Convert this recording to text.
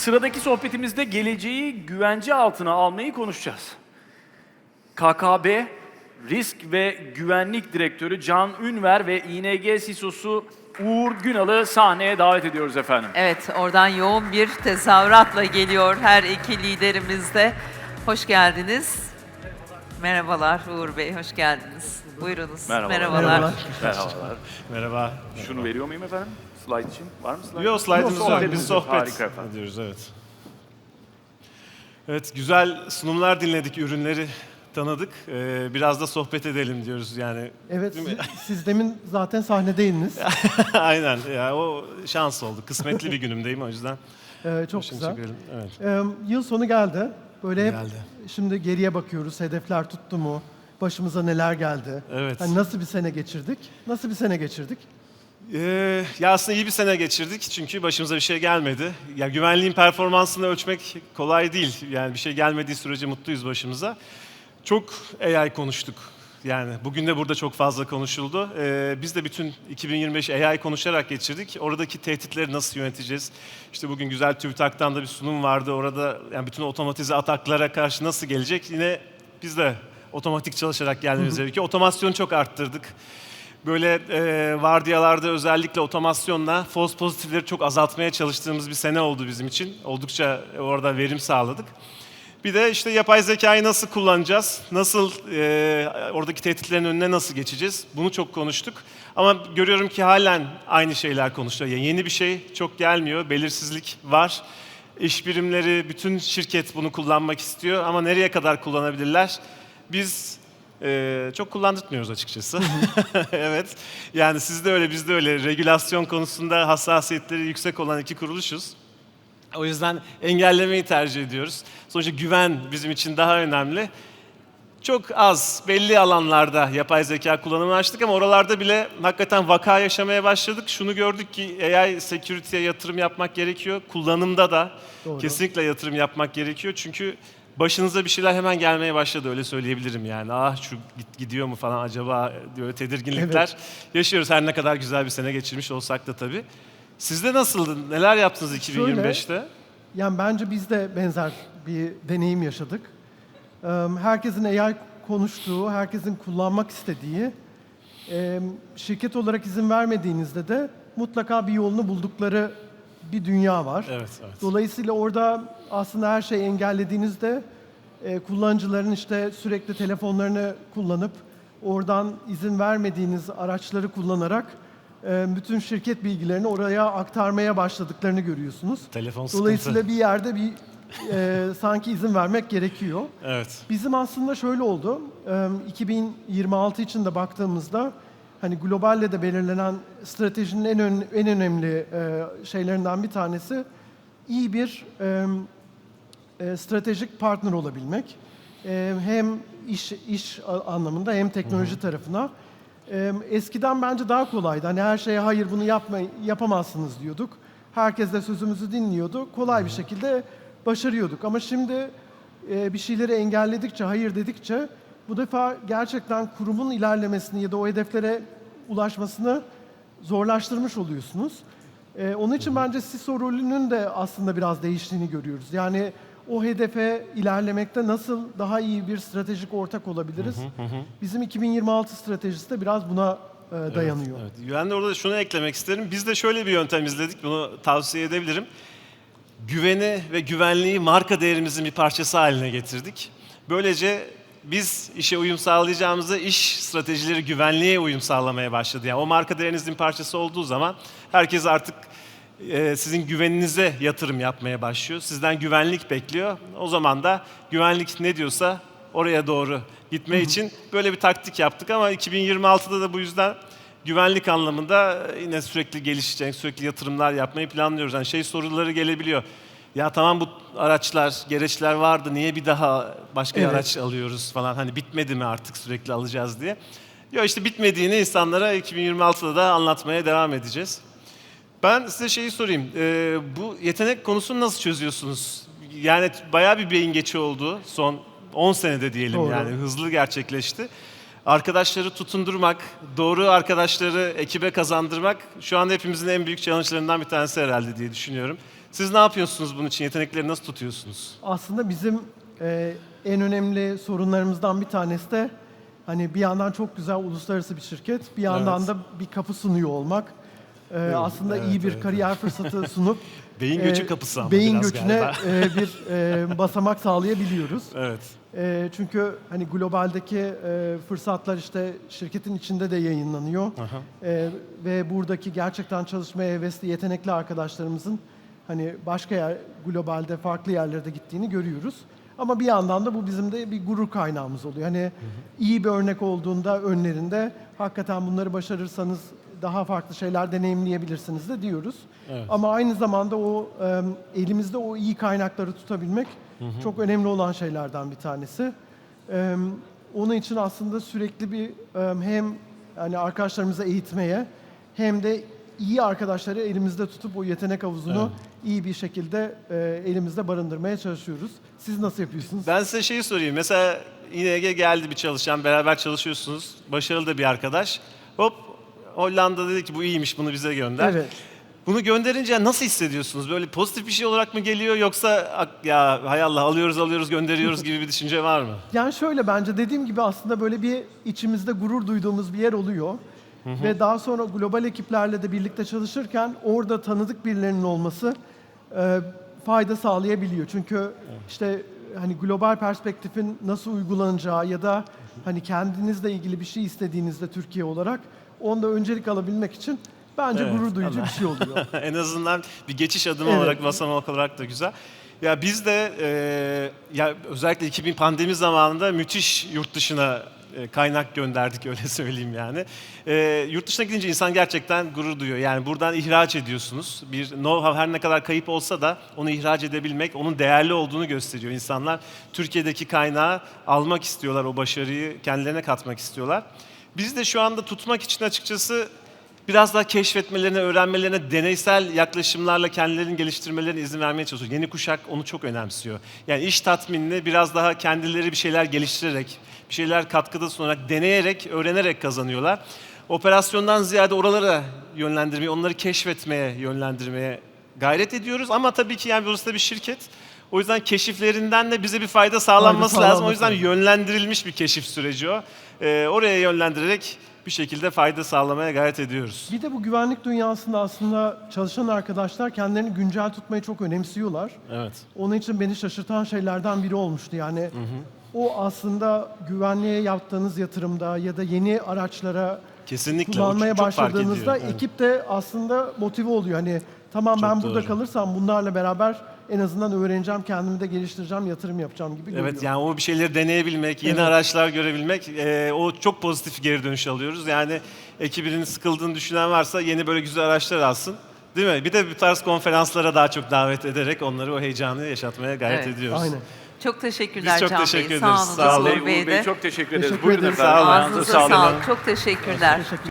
Sıradaki sohbetimizde geleceği güvence altına almayı konuşacağız. KKB Risk ve Güvenlik Direktörü Can Ünver ve İNG CISO'su Uğur Günal'ı sahneye davet ediyoruz efendim. Evet, oradan yoğun bir tezahüratla geliyor her iki liderimiz de. Hoş geldiniz. Merhabalar Uğur Bey, hoş geldiniz. Buyurunuz. Merhabalar. Merhabalar. Merhabalar. Merhaba. Şunu veriyor muyum efendim? Slide için. Var mı slide? Yok slide'ımız yok. Biz sohbet Harika efendim. ediyoruz evet. Evet güzel sunumlar dinledik, ürünleri tanıdık. Ee, biraz da sohbet edelim diyoruz yani. Evet, siz, siz demin zaten sahnedeydiniz. Aynen ya o şans oldu. Kısmetli bir günümdeyim o yüzden. Ee, çok Başını güzel. çekelim. Evet. Ee, yıl sonu geldi. Böyle hep Geldi. şimdi geriye bakıyoruz. Hedefler tuttu mu? Başımıza neler geldi? Evet. Hani nasıl bir sene geçirdik? Nasıl bir sene geçirdik? Ee, ya aslında iyi bir sene geçirdik çünkü başımıza bir şey gelmedi. Ya güvenliğin performansını ölçmek kolay değil. Yani bir şey gelmediği sürece mutluyuz başımıza. Çok AI konuştuk. Yani bugün de burada çok fazla konuşuldu. Ee, biz de bütün 2025 AI konuşarak geçirdik. Oradaki tehditleri nasıl yöneteceğiz? İşte bugün güzel TÜBİTAK'tan da bir sunum vardı. Orada yani bütün otomatize ataklara karşı nasıl gelecek? Yine biz de otomatik çalışarak gelmemiz gerekiyor. Otomasyonu çok arttırdık. Böyle e, vardiyalarda özellikle otomasyonla false pozitifleri çok azaltmaya çalıştığımız bir sene oldu bizim için. Oldukça orada verim sağladık. Bir de işte yapay zekayı nasıl kullanacağız, nasıl e, oradaki tehditlerin önüne nasıl geçeceğiz bunu çok konuştuk. Ama görüyorum ki halen aynı şeyler konuşuluyor. Yani yeni bir şey çok gelmiyor, belirsizlik var. İş birimleri, bütün şirket bunu kullanmak istiyor ama nereye kadar kullanabilirler? Biz ee, çok kullandırtmıyoruz açıkçası. evet. Yani siz de öyle, biz de öyle. Regülasyon konusunda hassasiyetleri yüksek olan iki kuruluşuz. O yüzden engellemeyi tercih ediyoruz. Sonuçta güven bizim için daha önemli. Çok az belli alanlarda yapay zeka kullanımı açtık ama oralarda bile hakikaten vaka yaşamaya başladık. Şunu gördük ki AI security'ye yatırım yapmak gerekiyor. Kullanımda da Doğru. kesinlikle yatırım yapmak gerekiyor. Çünkü başınıza bir şeyler hemen gelmeye başladı öyle söyleyebilirim yani. Ah şu gidiyor mu falan acaba diyor tedirginlikler yaşıyoruz her ne kadar güzel bir sene geçirmiş olsak da tabii. Sizde nasıldı? Neler yaptınız 2025'te? Yani bence biz de benzer bir deneyim yaşadık. Herkesin AI konuştuğu, herkesin kullanmak istediği, şirket olarak izin vermediğinizde de mutlaka bir yolunu buldukları bir dünya var. Evet, evet. Dolayısıyla orada aslında her şeyi engellediğinizde e, kullanıcıların işte sürekli telefonlarını kullanıp oradan izin vermediğiniz araçları kullanarak e, bütün şirket bilgilerini oraya aktarmaya başladıklarını görüyorsunuz. Telefon Dolayısıyla sıkıntı. bir yerde bir e, sanki izin vermek gerekiyor. Evet. Bizim aslında şöyle oldu. e, 2026 için de baktığımızda hani globalle de belirlenen stratejinin en ön- en önemli e, şeylerinden bir tanesi iyi bir e, e, stratejik partner olabilmek. E, hem iş iş anlamında hem teknoloji tarafına. E, eskiden bence daha kolaydı. Hani her şeye hayır bunu yapmayın, yapamazsınız diyorduk. Herkes de sözümüzü dinliyordu. Kolay bir şekilde başarıyorduk. Ama şimdi e, bir şeyleri engelledikçe, hayır dedikçe bu defa gerçekten kurumun ilerlemesini ya da o hedeflere ulaşmasını zorlaştırmış oluyorsunuz. E, onun için bence CISO rolünün de aslında biraz değiştiğini görüyoruz. Yani o hedefe ilerlemekte nasıl daha iyi bir stratejik ortak olabiliriz? Bizim 2026 stratejisi de biraz buna e, dayanıyor. Evet. Ben de orada şunu eklemek isterim. Biz de şöyle bir yöntem izledik. Bunu tavsiye edebilirim. Güveni ve güvenliği marka değerimizin bir parçası haline getirdik. Böylece biz işe uyum sağlayacağımızda iş stratejileri güvenliğe uyum sağlamaya başladı. Yani o marka değerinizin parçası olduğu zaman herkes artık e, sizin güveninize yatırım yapmaya başlıyor. Sizden güvenlik bekliyor. O zaman da güvenlik ne diyorsa oraya doğru gitme için böyle bir taktik yaptık ama 2026'da da bu yüzden güvenlik anlamında yine sürekli gelişecek, sürekli yatırımlar yapmayı planlıyoruz. Yani şey soruları gelebiliyor. Ya tamam bu araçlar, gereçler vardı. Niye bir daha başka Evet. araç alıyoruz falan. Hani bitmedi mi artık sürekli alacağız diye. Ya işte bitmediğini insanlara 2026'da da anlatmaya devam edeceğiz. Ben size şeyi sorayım. Ee, bu yetenek konusunu nasıl çözüyorsunuz? Yani bayağı bir beyin geçi oldu son 10 senede diyelim Doğru. yani hızlı gerçekleşti. Arkadaşları tutundurmak, doğru arkadaşları ekibe kazandırmak şu anda hepimizin en büyük challenge'larından bir tanesi herhalde diye düşünüyorum. Siz ne yapıyorsunuz bunun için? Yetenekleri nasıl tutuyorsunuz? Aslında bizim e, en önemli sorunlarımızdan bir tanesi de hani bir yandan çok güzel uluslararası bir şirket, bir yandan Evet. da bir kapı sunuyor olmak. E, aslında evet, iyi bir evet. kariyer fırsatı sunup Beyin göçü e, kapısı ama beyin biraz göçüne galiba. e, bir e, basamak sağlayabiliyoruz. Evet. E, çünkü hani globaldeki e, fırsatlar işte şirketin içinde de yayınlanıyor. E, ve buradaki gerçekten çalışmaya hevesli, yetenekli arkadaşlarımızın hani başka yer, globalde farklı yerlerde gittiğini görüyoruz. Ama bir yandan da bu bizim de bir gurur kaynağımız oluyor. Hani iyi bir örnek olduğunda önlerinde hakikaten bunları başarırsanız daha farklı şeyler deneyimleyebilirsiniz de diyoruz. Evet. Ama aynı zamanda o e, elimizde o iyi kaynakları tutabilmek çok önemli olan şeylerden bir tanesi. E, onun için aslında sürekli bir e, hem yani arkadaşlarımızı eğitmeye hem de iyi arkadaşları elimizde tutup o yetenek havuzunu iyi bir şekilde e, elimizde barındırmaya çalışıyoruz. Siz nasıl yapıyorsunuz? Ben size şeyi sorayım. Mesela İNG geldi bir çalışan, beraber çalışıyorsunuz. Başarılı da bir arkadaş. Hop Hollanda dedi ki bu iyiymiş bunu bize gönder. Evet. Bunu gönderince nasıl hissediyorsunuz? Böyle pozitif bir şey olarak mı geliyor yoksa "Ak- ya hay Allah alıyoruz alıyoruz gönderiyoruz gibi bir düşünce var mı? Yani şöyle bence dediğim gibi aslında böyle bir içimizde gurur duyduğumuz bir yer oluyor. Ve daha sonra global ekiplerle de birlikte çalışırken orada tanıdık birilerinin olması e, fayda sağlayabiliyor. Çünkü işte hani global perspektifin nasıl uygulanacağı ya da hani kendinizle ilgili bir şey istediğinizde Türkiye olarak onda öncelik alabilmek için bence Evet, gurur duyucu bir şey oluyor. en azından bir geçiş adımı Evet. olarak basamak olarak da güzel. Ya biz de e, ya özellikle 2000 pandemi zamanında müthiş yurt dışına kaynak gönderdik öyle söyleyeyim yani. E, yurt dışına gidince insan gerçekten gurur duyuyor. Yani buradan ihraç ediyorsunuz. Bir know-how her ne kadar kayıp olsa da onu ihraç edebilmek, onun değerli olduğunu gösteriyor. İnsanlar Türkiye'deki kaynağı almak istiyorlar, o başarıyı kendilerine katmak istiyorlar. Biz de şu anda tutmak için açıkçası biraz daha keşfetmelerine, öğrenmelerine, deneysel yaklaşımlarla kendilerini geliştirmelerine izin vermeye çalışıyoruz. Yeni kuşak onu çok önemsiyor. Yani iş tatminini biraz daha kendileri bir şeyler geliştirerek, bir şeyler katkıda sunarak, deneyerek, öğrenerek kazanıyorlar. Operasyondan ziyade oralara yönlendirmeye, onları keşfetmeye, yönlendirmeye gayret ediyoruz. Ama tabii ki yani burası da bir şirket. O yüzden keşiflerinden de bize bir fayda sağlanması Fayda lazım. O yüzden sağlanması yönlendirilmiş bir keşif süreci o. Ee, oraya yönlendirerek bir şekilde fayda sağlamaya gayret ediyoruz. Bir de bu güvenlik dünyasında aslında çalışan arkadaşlar kendilerini güncel tutmayı çok önemsiyorlar. Evet. Onun için beni şaşırtan şeylerden biri olmuştu. Yani o aslında güvenliğe yaptığınız yatırımda ya da yeni araçlara Kesinlikle. kullanmaya başladığınızda. Evet. ekip de aslında motive oluyor. Hani tamam Çok ben burada doğru. kalırsam bunlarla beraber en azından öğreneceğim, kendimi de geliştireceğim, yatırım yapacağım gibi görüyor. Evet yani o bir şeyleri deneyebilmek, yeni Evet. araçlar görebilmek e, o çok pozitif geri dönüş alıyoruz. Yani ekibinin sıkıldığını düşünen varsa yeni böyle güzel araçlar alsın. Değil mi? Bir de bu tarz konferanslara daha çok davet ederek onları o heyecanı yaşatmaya gayret Evet. ediyoruz. Aynen. Çok teşekkürler Biz çok Can teşekkür Bey. ederiz. Sağ olun. Sağ olun. Bey Bey de. çok teşekkür ederiz. Teşekkür Buyurun efendim. Sağ olun. Ağzınıza sağlık. sağlık. Çok teşekkürler. Teşekkürler.